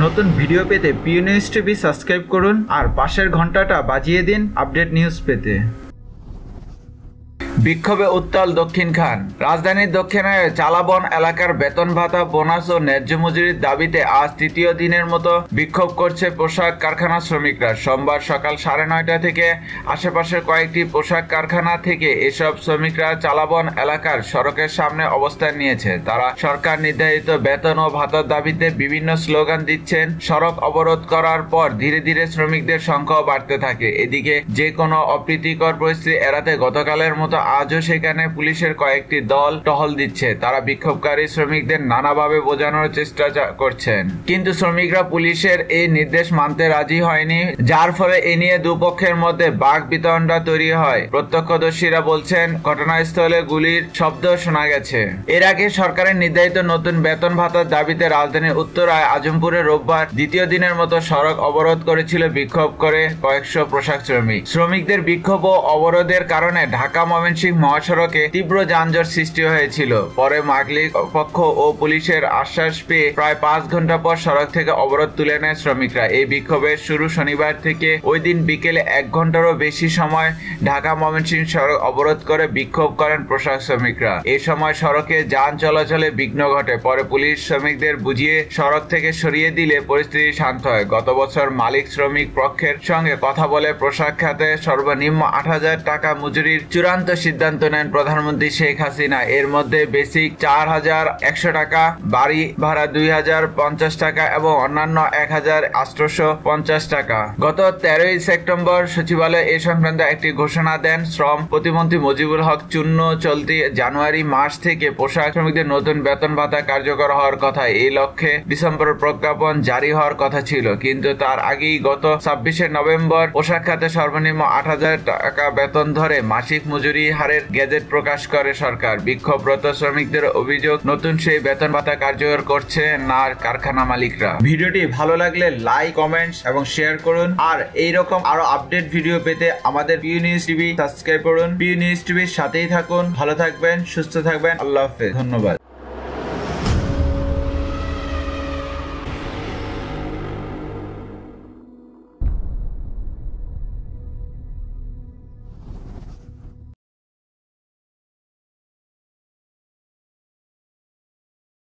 নতুন ভিডিও পেতে Piu news TV subscribe করুন আর পাশের ঘন্টাটা বাজিয়ে দিন আপডেট নিউজ পেতে। বিক্ষোভে উত্তাল দক্ষিণ খান। রাজধানীর দক্ষিণে চালাবন এলাকার বেতন ভাতা, বোনাস ও ন্যায্য মজুরির দাবিতে আজ তৃতীয় দিনের মতো বিক্ষোভ করছে পোশাক কারখানা শ্রমিকরা। সোমবার সকাল সাড়ে নয়টা থেকে আশেপাশের কয়েকটি পোশাক কারখানা থেকে এসব শ্রমিকরা চালাবন এলাকার সড়কের সামনে অবস্থান নিয়েছে। তারা সরকার নির্ধারিত বেতন ও ভাতার দাবিতে বিভিন্ন স্লোগান দিচ্ছেন। সড়ক অবরোধ করার পর ধীরে ধীরে শ্রমিকদের সংখ্যাও বাড়তে থাকে। এদিকে যে কোনো অপ্রীতিকর পরিস্থিতি এড়াতে গতকালের মতো আজও সেখানে পুলিশের কয়েকটি দল টহল দিচ্ছে। তারা বিক্ষোভকারী শ্রমিকদের নানাভাবে বোঝানোর চেষ্টা করছেন। কিন্তু শ্রমিকরা পুলিশের এই নির্দেশ মানতে রাজি হয়নি, যার ফলে এ নিয়ে দুপক্ষের মধ্যে বাঘ বিতণ্ডা তৈরি হয়। প্রত্যক্ষদর্শীরা বলছেন, ঘটনাস্থলে গুলির শব্দ শোনা গেছে। এর আগে সরকারের নির্ধারিত নতুন বেতন ভাতার দাবিতে রাজধানীর উত্তরায় আজমপুরে রোববার দ্বিতীয় দিনের মতো সড়ক অবরোধ করেছিল বিক্ষোভ করে কয়েকশো পোশাক শ্রমিক। শ্রমিকদের বিক্ষোভ ও অবরোধের কারণে ঢাকা ময়মনসিংহ মহাসড়কে তীব্র যানজট সৃষ্টি হয়েছিল। পরে মাগলিক পক্ষ ও পুলিশের আশ্বাস পেয়ে প্রায় পাঁচ ঘণ্টা পর সড়ক থেকে অবরোধ তুলে নেয় শ্রমিকরা। এই বিক্ষোভের শুরু শনিবার থেকে ওই দিন বিকেলে এক ঘন্টারও বেশি সময় ঢাকা ময়মনসিংহ সড়ক অবরোধ করে বিক্ষোভ করেন পোশাক শ্রমিকরা। এই সময় সড়কে যান চলাচলে বিঘ্ন ঘটে। পরে পুলিশ শ্রমিকদের বুঝিয়ে সড়ক থেকে সরিয়ে দিলে পরিস্থিতি শান্ত হয়। গত বছর মালিক শ্রমিক পক্ষের সঙ্গে কথা বলে পোশাক খাতে সর্বনিম্ন আট হাজার টাকা মজুরির চূড়ান্ত সিদ্ধান্ত নেন প্রধানমন্ত্রী শেখ হাসিনা। এর মধ্যে বেসিক চার হাজার একশো টাকা, বাড়ি ভাড়া দুই হাজার পঞ্চাশ টাকা এবং অন্যান্য এক হাজার আটশোশো পঞ্চাশ টাকা। গত তেরোই সেপ্টেম্বর সচিবালয় এ সংক্রান্ত একটি ঘোষণা দেন শ্রম প্রতিমন্ত্রী মুজিবুল হক। চূন্য চলতি জানুয়ারি মাস থেকে পোশাক শ্রমিকদের নতুন বেতন ভাতা কার্যকর হওয়ার কথা। এই লক্ষ্যে ডিসেম্বর প্রজ্ঞাপন জারি হওয়ার কথা ছিল। কিন্তু তার আগেই গত ছাব্বিশে নভেম্বর পোশাক খাতে সর্বনিম্ন আট হাজার টাকা বেতন ধরে মাসিক মজুরি হারের গেজেট প্রকাশ করে সরকার। বিক্ষোভরত শ্রমিকদের অভিযোগ, নতুন সেই বেতন ভাতা কার্যকর করছে না কারখানা মালিকরা। ভিডিওটি ভালো লাগলে লাইক কমেন্টস এবং শেয়ার করুন। আর এই রকম আরও আপডেট ভিডিও পেতে আমাদের পিউ নিউজ টিভি সাবস্ক্রাইব করুন। পিউ নিউজ টিভির সাথেই থাকুন। ভালো থাকবেন, সুস্থ থাকবেন। আল্লাহ হাফেজ। ধন্যবাদ।